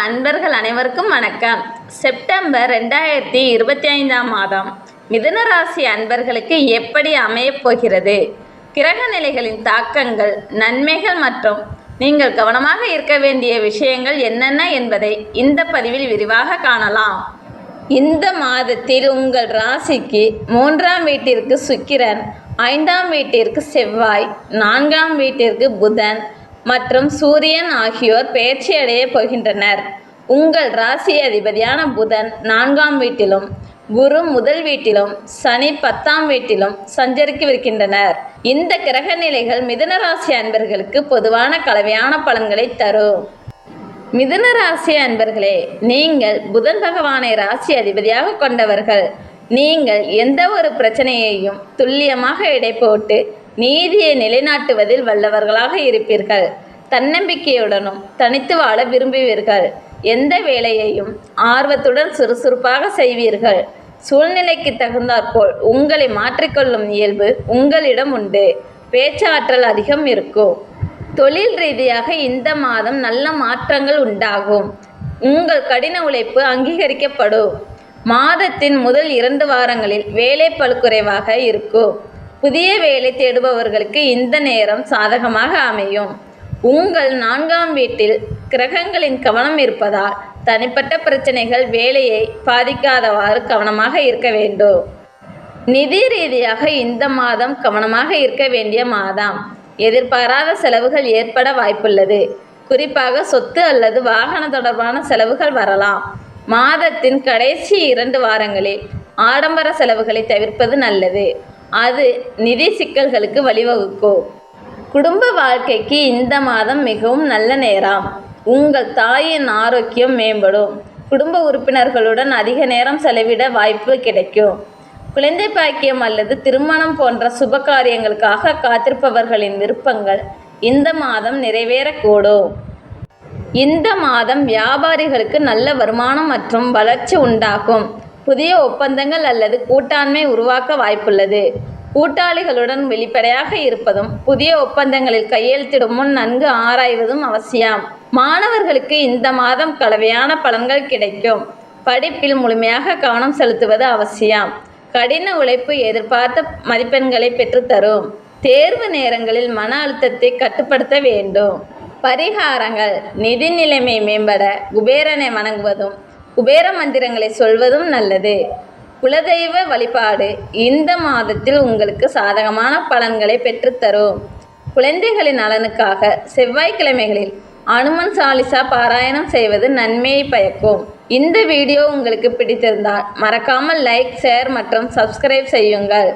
அன்பர்கள் அனைவருக்கும் வணக்கம். செப்டம்பர் ரெண்டாயிரத்தி இருபத்தி ஐந்தாம் மாதம் மிதுன ராசி அன்பர்களுக்கு எப்படி அமையப் போகிறது? கிரக நிலைகளின் தாக்கங்கள் நன்மைகள் மற்றும் நீங்கள் கவனமாக இருக்க வேண்டிய விஷயங்கள் என்னென்ன என்பதை இந்த பதிவில் விரிவாக காணலாம். இந்த மாதத்தில் உங்கள் ராசிக்கு மூன்றாம் வீட்டிற்கு சுக்கிரன் ஐந்தாம் வீட்டிற்கு செவ்வாய் நான்காம் வீட்டிற்கு புதன் மற்றும் சூரியன் ஆகியோர் பெயர்ச்சி அடையப் போகின்றனர். உங்கள் ராசி அதிபதியான புதன் நான்காம் வீட்டிலும் குரு முதல் வீட்டிலும் சனி பத்தாம் வீட்டிலும் சஞ்சரிக்கவிருக்கின்றனர். இந்த கிரக நிலைகள் மிதுன ராசி அன்பர்களுக்கு பொதுவான கலவையான பலன்களை தரும். மிதுன ராசி அன்பர்களே நீங்கள் புதன் பகவானை ராசி அதிபதியாக கொண்டவர்கள். நீங்கள் எந்த ஒரு பிரச்சனையையும் துல்லியமாக இடைப்போட்டு போட்டு நீதியை நிலைநாட்டுவதில் வல்லவர்களாக இருப்பீர்கள். தன்னம்பிக்கையுடனும் தனித்து வாழ விரும்புவீர்கள். எந்த வேலையையும் ஆர்வத்துடன் சுறுசுறுப்பாக செய்வீர்கள். சூழ்நிலைக்கு தகுந்தாற்போல் உங்களை மாற்றிக்கொள்ளும் இயல்பு உங்களிடம் உண்டு. பேச்சாற்றல் அதிகம் இருக்கும். தொழில் ரீதியாக இந்த மாதம் நல்ல மாற்றங்கள் உண்டாகும். உங்கள் கடின உழைப்பு அங்கீகரிக்கப்படும். மாதத்தின் முதல் இரண்டு வாரங்களில் வேலை பழுக்குறைவாக இருக்கும். புதிய வேலை தேடுபவர்களுக்கு இந்த நேரம் சாதகமாக அமையும். உங்கள் நான்காம் வீட்டில் கிரகங்களின் கவனம் இருப்பதால் தனிப்பட்ட பிரச்சனைகள் வேலையை பாதிக்காதவாறு கவனமாக இருக்க வேண்டும். நிதி ரீதியாக இந்த மாதம் கவனமாக இருக்க வேண்டிய மாதம். எதிர்பாராத செலவுகள் ஏற்பட வாய்ப்புள்ளது. குறிப்பாக சொத்து அல்லது வாகன தொடர்பான செலவுகள் வரலாம். மாதத்தின் கடைசி இரண்டு வாரங்களில் ஆடம்பர செலவுகளை தவிர்ப்பது நல்லது. அது நிதி சிக்கல்களுக்கு வழிவகுக்கும் குடும்ப வாழ்க்கைக்கு இந்த மாதம் மிகவும் நல்ல நேரம். உங்கள் தாயின் ஆரோக்கியம் மேம்படும். குடும்ப உறுப்பினர்களுடன் அதிக நேரம் செலவிட வாய்ப்பு கிடைக்கும். குழந்தை பாக்கியம் அல்லது திருமணம் போன்ற சுப காரியங்களுக்காக காத்திருப்பவர்களின் விருப்பங்கள் இந்த மாதம் நிறைவேறக்கூடும். இந்த மாதம் வியாபாரிகளுக்கு நல்ல வருமானம் மற்றும் வளர்ச்சி உண்டாகும். புதிய ஒப்பந்தங்கள் அல்லது கூட்டாண்மை உருவாக்க வாய்ப்புள்ளது. கூட்டாளிகளுடன் வெளிப்படையாக இருப்பதும் புதிய ஒப்பந்தங்களில் கையெழுத்திடும் முன் நன்கு ஆராய்வதும் அவசியம். மாணவர்களுக்கு இந்த மாதம் கலவையான பலன்கள் கிடைக்கும். படிப்பில் முழுமையாக கவனம் செலுத்துவது அவசியம். கடின உழைப்பு எதிர்பார்த்த மதிப்பெண்களை பெற்றுத்தரும். தேர்வு நேரங்களில் மன அழுத்தத்தை கட்டுப்படுத்த வேண்டும். பரிகாரங்கள் நிதி நிலைமை மேம்பட குபேரனை வணங்குவதும் குபேர மந்திரங்களை சொல்வதும் நல்லது. குலதெய்வ வழிபாடு இந்த மாதத்தில் உங்களுக்கு சாதகமான பலன்களை பெற்றுத்தரும். குழந்தைகளின் நலனுக்காக செவ்வாய்க்கிழமைகளில் அனுமன் சாலிசா பாராயணம் செய்வது நன்மையை பயக்கும். இந்த வீடியோ உங்களுக்கு பிடித்திருந்தால் மறக்காமல் லைக் ஷேர் மற்றும் சப்ஸ்கிரைப் செய்யுங்கள்.